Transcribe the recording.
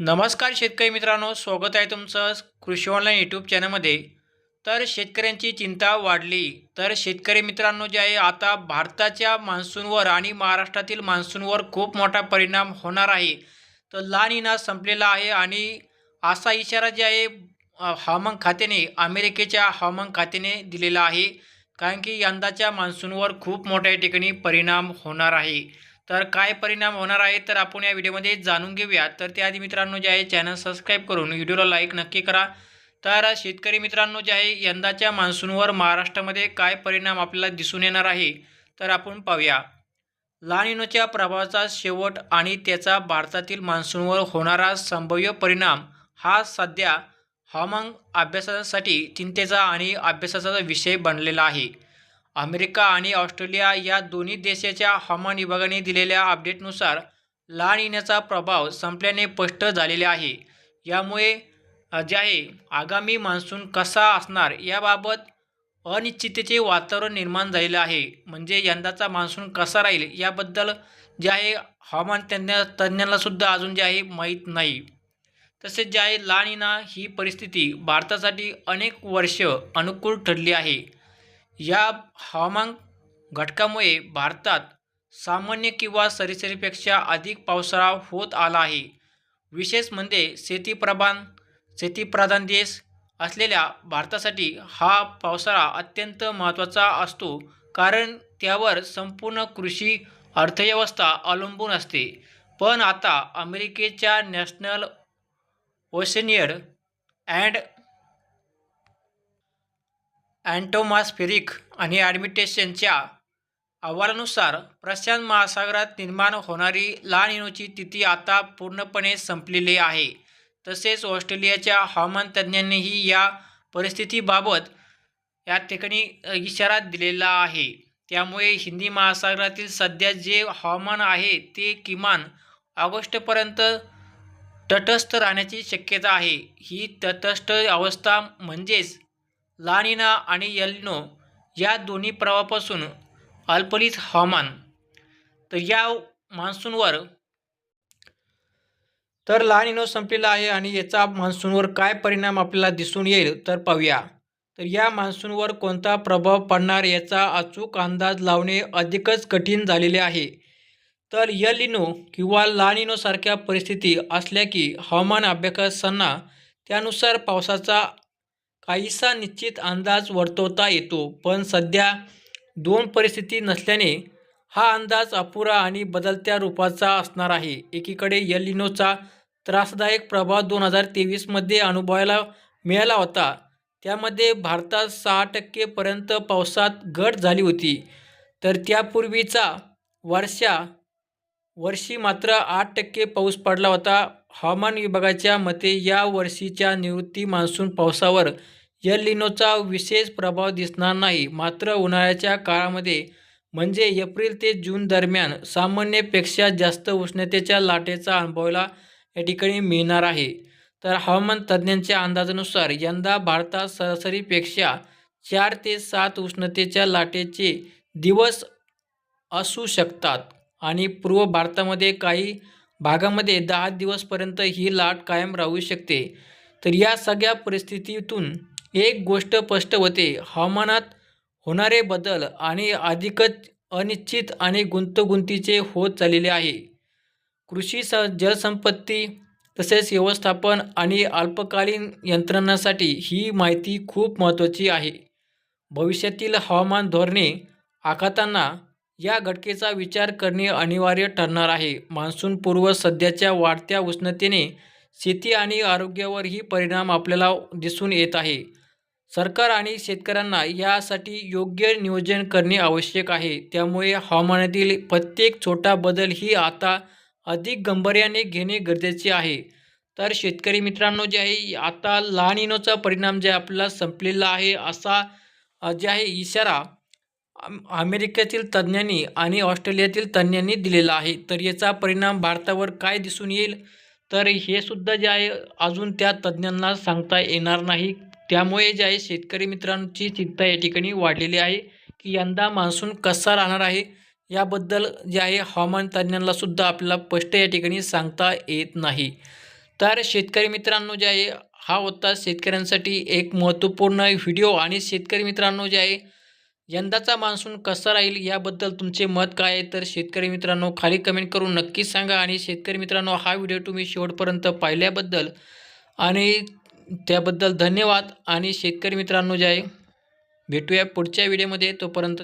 नमस्कार शेतकरी मित्रांनो स्वागत आहे तुमचं कृषी ऑनलाईन यूट्यूब चॅनलमध्ये तर शेतकऱ्यांची चिंता वाढली तर शेतकरी मित्रांनो जे आहे आता भारताच्या मान्सूनवर आणि महाराष्ट्रातील मान्सूनवर खूप मोठा परिणाम होणार आहे. तर लानिना संपलेला आहे आणि असा इशारा जे आहे हवामान खात्याने अमेरिकेच्या हवामान खात्याने दिलेला आहे. कारण की यंदाच्या मान्सूनवर खूप मोठ्या ठिकाणी परिणाम होणार आहे. तर काय परिणाम होणार आहे तर आपण या व्हिडिओमध्ये जाणून घेऊया. तर त्याआधी मित्रांनो जे आहे चॅनल सबस्क्राईब करून व्हिडिओला लाईक नक्की करा. तर शेतकरी मित्रांनो जे आहे यंदाच्या मान्सूनवर महाराष्ट्रामध्ये काय परिणाम आपल्याला दिसून येणार आहे तर आपण पाहूया. लानिनोच्या प्रभावाचा शेवट आणि त्याचा भारतातील मान्सूनवर होणारा संभाव्य परिणाम हा सध्या हवामान अभ्यासासाठी चिंतेचा आणि अभ्यासाचा विषय बनलेला आहे. अमेरिका आणि ऑस्ट्रेलिया या दोन्ही देशाच्या हवामान विभागाने दिलेल्या अपडेटनुसार लहान येण्याचा प्रभाव संपल्याने स्पष्ट झालेला आहे. यामुळे जे आहे आगामी मान्सून कसा असणार याबाबत अनिश्चिततेचे वातावरण निर्माण झालेलं आहे. म्हणजे यंदाचा मान्सून कसा राहील याबद्दल जे आहे हवामान तज्ञ तज्ज्ञांनासुद्धा अजून जे आहे माहीत नाही. तसेच जे आहे लानिना ही परिस्थिती भारतासाठी अनेक वर्ष अनुकूल ठरली आहे. या हवामान घटकामुळे भारतात सामान्य किंवा सरासरीपेक्षा अधिक पावसाळा होत आला आहे. विशेष म्हणजे शेतीप्रधान शेतीप्रधान देश असलेल्या भारतासाठी हा पावसाळा अत्यंत महत्त्वाचा असतो कारण त्यावर संपूर्ण कृषी अर्थव्यवस्था अवलंबून असते. पण आता अमेरिकेच्या नॅशनल ओशनियड अँड अँटोमास्फेरिक आणि ॲडमिटेशनच्या अहवालानुसार प्रशांत महासागरात निर्माण होणारी लहान इनोची तिथी आता पूर्णपणे संपलेली आहे. तसेच ऑस्ट्रेलियाच्या हवामान तज्ज्ञांनीही या परिस्थितीबाबत या ठिकाणी इशारा दिलेला आहे. त्यामुळे हिंदी महासागरातील सध्या जे हवामान आहे ते किमान ऑगस्टपर्यंत तटस्थ राहण्याची शक्यता आहे. ही तटस्थ अवस्था म्हणजेच लानिना आणि यलिनो या दोन्ही प्रवाहापासून अल्पलित हवामान. तर या मान्सूनवर तर लानिनो संपलेला आहे आणि याचा मान्सूनवर काय परिणाम आपल्याला दिसून येईल तर पाहूया. तर या मान्सूनवर कोणता प्रभाव पडणार याचा अचूक अंदाज लावणे अधिकच कठीण झालेले आहे. तर यलिनो किंवा लानिनोसारख्या परिस्थिती असल्या की हवामान अभ्यासांना त्यानुसार पावसाचा काहीसा निश्चित अंदाज वर्तवता येतो पण सध्या दोन परिस्थिती नसल्याने हा अंदाज अपुरा आणि बदलत्या रूपाचा असणार आहे. एकीकडे यलिनोचा त्रासदायक प्रभाव दोन हजार तेवीसमध्ये अनुभवायला मिळाला होता. त्यामध्ये भारतात सहा टक्केपर्यंत पावसात घट झाली होती. तर त्यापूर्वीचा वर्षा वर्षी मात्र आठ टक्के पाऊस पडला होता. हवामान विभागाच्या मते या वर्षीच्या निवृत्ती मान्सून पावसावर यल लिनोचा विशेष प्रभाव दिसणार नाही. मात्र उन्हाळ्याच्या काळामध्ये म्हणजे एप्रिल ते जून दरम्यान सामान्यपेक्षा जास्त उष्णतेच्या लाटेचा अनुभवायला या ठिकाणी मिळणार आहे. तर हवामान तज्ज्ञांच्या अंदाजानुसार यंदा भारतात सरासरीपेक्षा चार ते सात उष्णतेच्या लाटेचे दिवस असू शकतात आणि पूर्व भारतामध्ये काही भागामध्ये दहा दिवसपर्यंत ही लाट कायम राहू शकते. तर या सगळ्या परिस्थितीतून एक गोष्ट स्पष्ट होते. हवामानात होणारे बदल आणि अधिकच अनिश्चित आणि गुंतगुंतीचे होत चाललेले आहे. कृषी स जलसंपत्ती तसेच व्यवस्थापन आणि अल्पकालीन यंत्रणांसाठी ही माहिती खूप महत्त्वाची आहे. भविष्यातील हवामान धोरणे आखाताना या घटकेचा विचार करणे अनिवार्य ठरणार आहे. मान्सूनपूर्व सध्याच्या वाढत्या उष्णतेने शेती आणि आरोग्यावरही परिणाम आपल्याला दिसून येत आहे. सरकार आणि शेतकऱ्यांना यासाठी योग्य नियोजन करणे आवश्यक आहे. त्यामुळे हवामानातील प्रत्येक छोटा बदल ही आता अधिक गांभीर्याने घेणे गरजेचे आहे. तर शेतकरी मित्रांनो जे आहे आता लहान इनोचा परिणाम जे आपला संपलेला आहे असा जे आहे इशारा अमेरिकेतील तज्ज्ञांनी आणि ऑस्ट्रेलियातील तज्ज्ञांनी दिलेला आहे. तर याचा परिणाम भारतावर काय दिसून येईल? तर हे सुद्धा जे आहे अजून त्या तज्ज्ञांना सांगता येणार नाही. त्यामुळे जे आहे शेतकरी मित्रांची चिंता या ठिकाणी वाढलेली आहे की यंदा मान्सून कसा राहणार आहे? याबद्दल जे आहे हवामान तज्ज्ञांना सुद्धा आपल्याला स्पष्ट या ठिकाणी सांगता येत नाही. तर शेतकरी मित्रांनो जे आहे हा होता शेतकऱ्यांसाठी एक महत्त्वपूर्ण व्हिडिओ आणि शेतकरी मित्रांनो जे आहे यंदाचा मान्सून कसा राहील याबद्दल तुमचे मत काय आहे? तर शेतकरी मित्रांनो खाली कमेंट करून नक्कीच सांगा आणि शेतकरी मित्रांनो हा व्हिडिओ तुम्ही शेवटपर्यंत पाहिल्याबद्दल आणि त्याबद्दल धन्यवाद. आणि शेतकरी मित्रांनो जे आहे भेटूया पुढच्या व्हिडिओमध्ये. तोपर्यंत